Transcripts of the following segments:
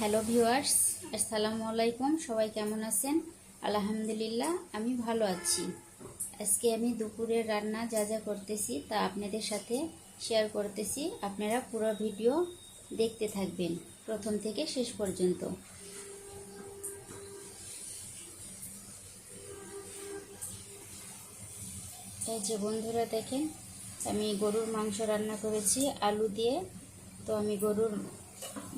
Hello viewers, আসসালামু আলাইকুম। সবাই কেমন আছেন? আলহামদুলিল্লাহ, আমি ভালো আছি। আজকে আমি দুপুরের রান্না যা যা করতেছি তা আপনাদের সাথে শেয়ার করতেছি। আপনারা পুরো ভিডিও দেখতে থাকবেন, প্রথম থেকে শেষ পর্যন্ত। এই যে বন্ধুরা দেখেন, আমি গরুর মাংস রান্না করেছি, আলু দিয়ে। তো আমি গরুর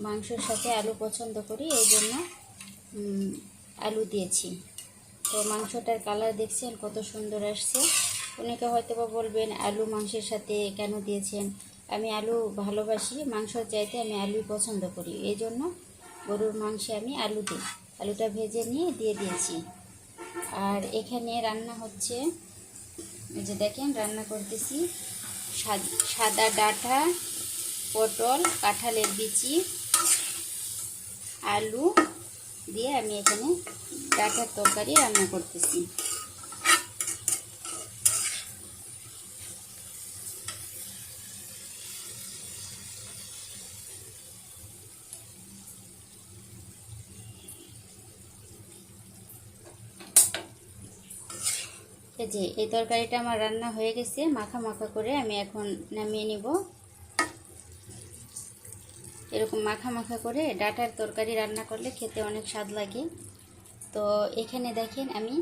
মাংসের সাথে আলু পছন্দ করি, এই জন্য আলু দিয়েছি। তো মাংসটার কালার দেখছেন, কত সুন্দর আসছে। অনেকে হয়তো বা বলবেন, আলু মাংসের সাথে কেন দিয়েছেন? আমি আলু ভালোবাসি, মাংসর চাইতে আমি আলুই পছন্দ করি। এই জন্য গরুর মাংসে আমি আলু দিই। আলুটা ভেজে নিয়ে দিয়ে দিয়েছি। আর এখানে রান্না হচ্ছে, এই যে দেখেন, রান্না করতেছি সাদা ডাঁটা পটল, কাঁঠালের বিচি, আলু দিয়ে আমি এখানে ডাঁটার তরকারি রান্না করতেছি। এই যে, এই তরকারিটা আমার রান্না হয়ে গেছে, মাখা মাখা করে আমি এখন নামিয়ে নিব। এরকম মাখা মাখা করে ডাটার তরকারি রান্না করলে খেতে অনেক স্বাদ লাগে। তো এখানে দেখেন আমি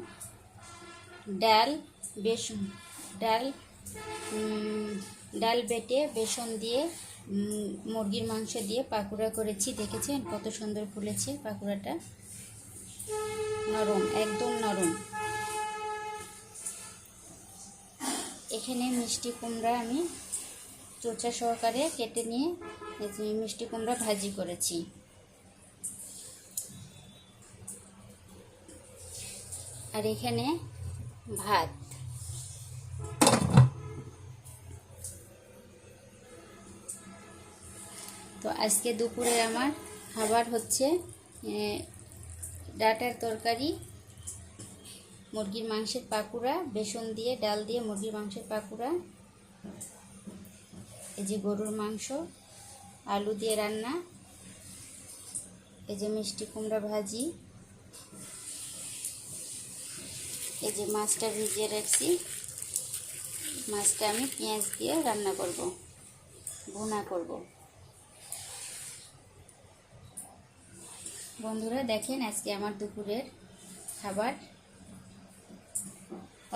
ডাল, বেসন, ডাল ডাল বেটে বেসন দিয়ে মুরগির মাংস দিয়ে পাকুড়া করেছি। দেখেছেন কত সুন্দর ফুলেছে পাকুড়াটা? নরম, একদম নরম। এখানে মিষ্টি কুমড়া আমি চোচা সহকারে কেটে নিয়ে মিষ্টি কুমড়া ভাজি করেছি। আর এখানে ভাত। তো আজকে দুপুরে আমার খাবার হচ্ছে ডাটার তরকারি, মুরগির মাংসের পাকুড়া, বেসন দিয়ে, ডাল দিয়ে মুরগির মাংসের পাকুড়া। এই যে গরুর মাংস, আলু দিয়ে রান্না, এই যে মিষ্টি কুমড়া ভাজি, এই যে মাছটা ভিজিয়ে রাখছি, মাছটা আমি পেঁয়াজ দিয়ে রান্না করব, ভুনা করব। বন্ধুরা, দেখেন আজকে আমার দুপুরের খাবার।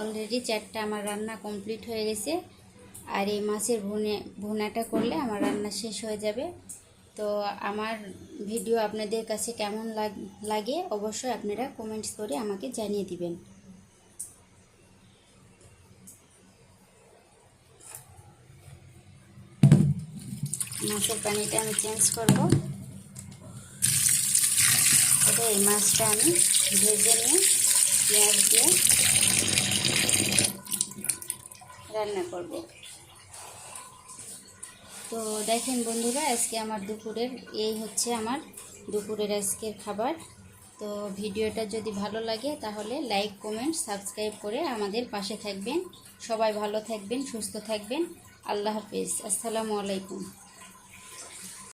অলরেডি চারটা আমার রান্না কমপ্লিট হয়ে গেছে। আর এই মাছের ভুনে, ভুনাটা করলে আমার রান্না শেষ হয়ে যাবে। তো আমার ভিডিও আপনাদের কাছে কেমন লাগ- অবশ্যই আপনারা কমেন্টস করে আমাকে জানিয়ে দিবেন। মাছের পানিটা আমি চেঞ্জ করব। তবে এই মাছটা আমি ভেজে নিয়ে পেঁয়াজ দিয়ে রান্না করব। তো দেখেন বন্ধুরা, আজকে আমার দুপুরের, এই হচ্ছে আমার দুপুরের আজকের খাবার। তো ভিডিওটা যদি ভালো লাগে, তাহলে লাইক, কমেন্ট, সাবস্ক্রাইব করে আমাদের পাশে থাকবেন। সবাই ভালো থাকবেন, সুস্থ থাকবেন। আল্লাহ হাফিজ। আসসালামু আলাইকুম।